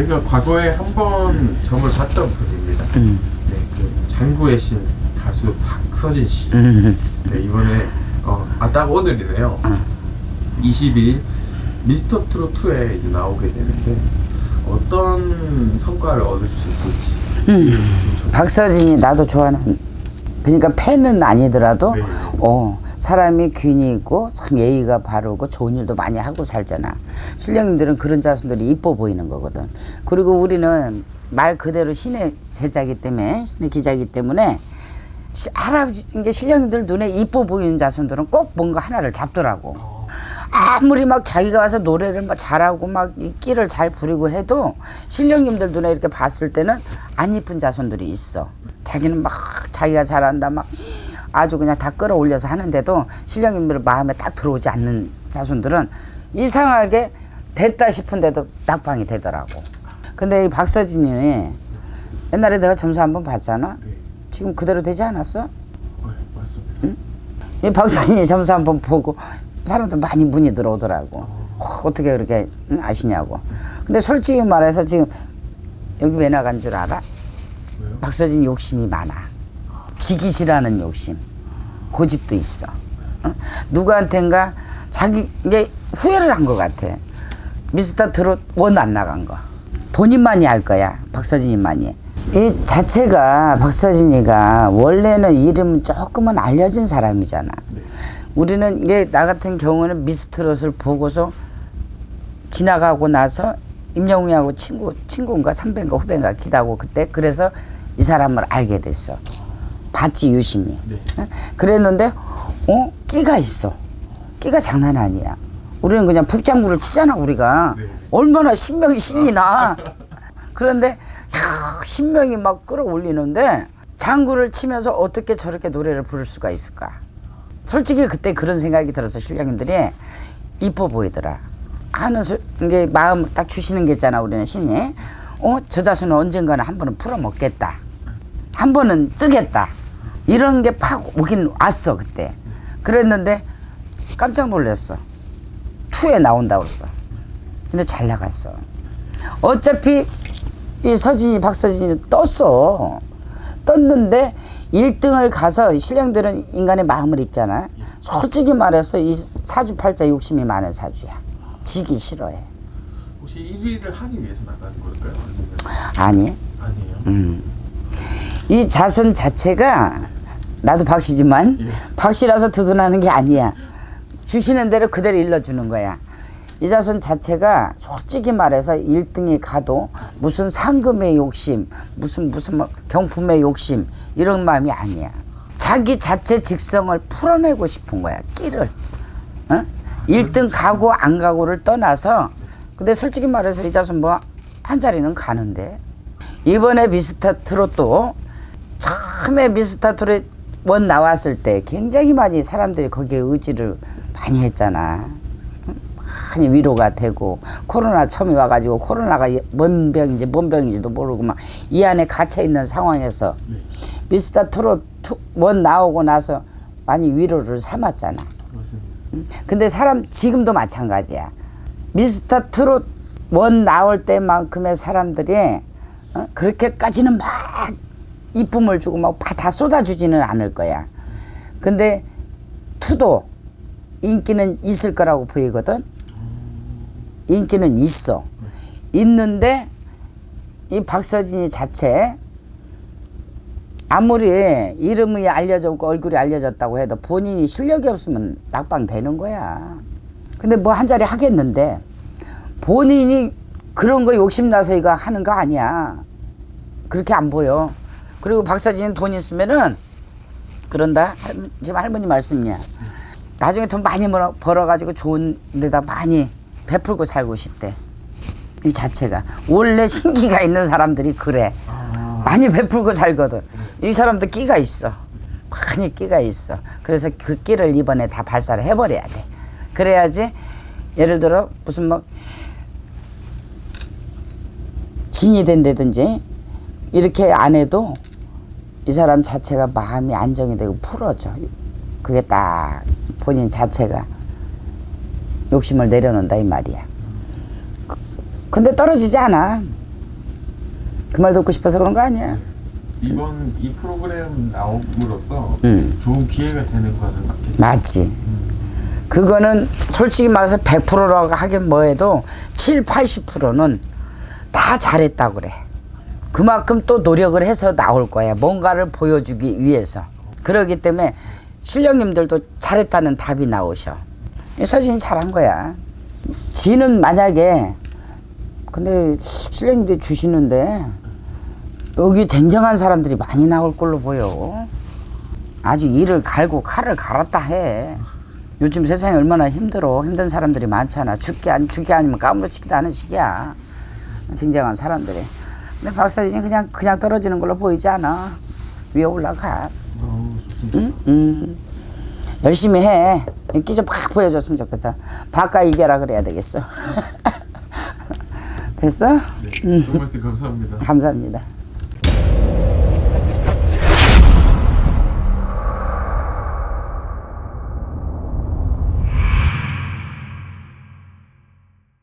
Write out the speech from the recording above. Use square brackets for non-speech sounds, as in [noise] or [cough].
저희가 과거에 한 번 점을 봤던 분입니다. 음. 네, 그 장구의 신 가수 박서진 씨. 음. 네, 이번에 어, 아딱 오늘이네요. 22일 미스터 트롯 2에 이제 나오게 되는데 어떤 성과를 얻으셨을지. 음. 박서진이 나도 좋아하는 그러니까 팬은 아니더라도 네. 어 사람이 균이 있고 참 예의가 바르고 좋은 일도 많이 하고 살잖아. 신령님들은 그런 자손들이 이뻐 보이는 거거든. 그리고 우리는 말 그대로 신의 제자기 때문에 신의 기자기 때문에 시- 할아버지 이게 신령님들 눈에 이뻐 보이는 자손들은 꼭 뭔가 하나를 잡더라고. 아무리 막 자기가 와서 노래를 막 잘하고 막이 끼를 잘 부리고 해도 신령님들 눈에 이렇게 봤을 때는 안 이쁜 자손들이 있어. 자기는 막 자기가 잘한다 막 아주 그냥 다 끌어올려서 하는데도 신령님들 마음에 딱 들어오지 않는 자손들은 이상하게 됐다 싶은데도 낙방이 되더라고. 근데 이 박서진이 옛날에 내가 점수 한번 봤잖아. 네, 지금 그대로 되지 않았어? 네 맞습니다. 이 박사님이 점수 한번 보고 사람들 많이 문의 들어오더라고. 어, 어떻게 그렇게 응, 아시냐고. 근데 솔직히 말해서 지금 여기 왜 나간 줄 알아? 왜요? 박서진 욕심이 많아. 지기 싫어하는 욕심. 고집도 있어. 응? 누구한텐가 자기 이게 후회를 한 것 같아. 미스터 트롯 원 안 나간 거. 본인만이 할 거야. 박서진이만이. 이 자체가 박서진이가 원래는 이름 조금은 알려진 사람이잖아. 우리는 이게 나 같은 경우는 미스트롯을 보고서 지나가고 나서 임영웅이하고 친구 친구인가 선배인가 후배인가 기다고 그때 그래서 이 사람을 알게 됐어. 봤지 유심히. 네. 응? 그랬는데 어 끼가 있어. 끼가 장난 아니야. 우리는 그냥 북장구를 치잖아 우리가. 네. 얼마나 신명이 신이 나. 그런데 야, 신명이 막 끌어올리는데 장구를 치면서 어떻게 저렇게 노래를 부를 수가 있을까? 솔직히 그때 그런 생각이 들어서 신령님들이 이뻐 보이더라. 하는 소, 게 마음 딱 주시는 게 있잖아 우리는 신이. 어, 저 자수는 언젠가는 한 번은 풀어먹겠다. 한 번은 뜨겠다. 이런 게 팍 오긴 왔어 그때. 그랬는데 깜짝 놀랐어. 투에 나온다고 그랬어. 근데 잘 나갔어. 어차피 이 서진이 박서진이 떴어. 떴는데 1등을 가서 신령들은 인간의 마음을 읽잖아. 솔직히 말해서 이 사주팔자 욕심이 많은 사주야. 지기 싫어해. 혹시 1위를 하기 위해서 나가는 걸까요? 아니, 아니에요? 음. 이 자손 자체가 나도 박씨지만 예. 박씨라서 두둔하는 게 아니야. 주시는 대로 그대로 일러주는 거야. 이 자손 자체가 솔직히 말해서 1등이 가도 무슨 상금의 욕심, 무슨 무슨 뭐 경품의 욕심 이런 마음이 아니야. 자기 자체 직성을 풀어내고 싶은 거야. 끼를. 어? 1등 가고 안 가고를 떠나서 근데 솔직히 말해서 이 자손 뭐 한 자리는 가는데 이번에 미스터 트롯도 처음에 미스터 트롯 원 나왔을 때 굉장히 많이 사람들이 거기에 의지를 많이 했잖아. 많이 위로가 되고 코로나 처음에 와가지고 코로나가 뭔 병인지 뭔 병인지도 모르고 막 이 안에 갇혀 있는 상황에서 미스터 트롯 투- 원 나오고 나서 많이 위로를 삼았잖아. 근데 사람 지금도 마찬가지야. 미스터 트롯 원 나올 때만큼의 사람들이 어? 그렇게까지는 막 이쁨을 주고 막 다 쏟아주지는 않을 거야. 근데 투도 인기는 있을 거라고 보이거든. 인기는 있어. 있는데 이 박서진이 자체 아무리 이름이 알려졌고 얼굴이 알려졌다고 해도 본인이 실력이 없으면 낙방 되는 거야. 근데 뭐 한 자리 하겠는데 본인이 그런 거 욕심나서 이거 하는 거 아니야. 그렇게 안 보여. 그리고 박사진은 돈 있으면은 그런다. 지금 할머니 말씀이야. 나중에 돈 많이 벌어, 벌어가지고 좋은 데다 많이 베풀고 살고 싶대. 이 자체가. 원래 신기가 [laughs] 있는 사람들이 그래. 많이 베풀고 살거든. 이 사람도 끼가 있어. 많이 끼가 있어. 그래서 그 끼를 이번에 다 발사를 해버려야 돼. 그래야지 예를 들어 무슨 뭐 진이 된다든지 이렇게 안 해도 이 사람 자체가 마음이 안정이 되고 풀어져. 그게 딱 본인 자체가 욕심을 내려놓는다 이 말이야. 근데 떨어지지 않아. 그 말 듣고 싶어서 그런 거 아니야? 이번 이 프로그램 나옴으로써 음. 좋은 기회가 되는 거는 맞겠죠. 맞지. 그거는 솔직히 말해서 100%라고 하긴 뭐해도 7, 80%는 다 잘했다고 그래. 그만큼 또 노력을 해서 나올 거야. 뭔가를 보여주기 위해서. 그러기 때문에 신령님들도 잘했다는 답이 나오셔. 이 서진이 잘한 거야. 지는 만약에 근데 신령님들이 주시는데 여기 쟁쟁한 사람들이 많이 나올 걸로 보여. 아주 이를 갈고 칼을 갈았다 해. 요즘 세상이 얼마나 힘들어. 힘든 사람들이 많잖아. 죽게 안 죽게 아니면 까무러치기도 하는 시기야. 쟁쟁한 사람들이. 근데 박사진이 그냥 그냥 떨어지는 걸로 보이지 않아. 위에 올라가. 응? 응. 열심히 해. 인기 좀팍 보여줬으면 좋겠어. 바까 이겨라 그래야 되겠어. [laughs] 됐어? 네, 말씀 감사합니다. 감사합니다.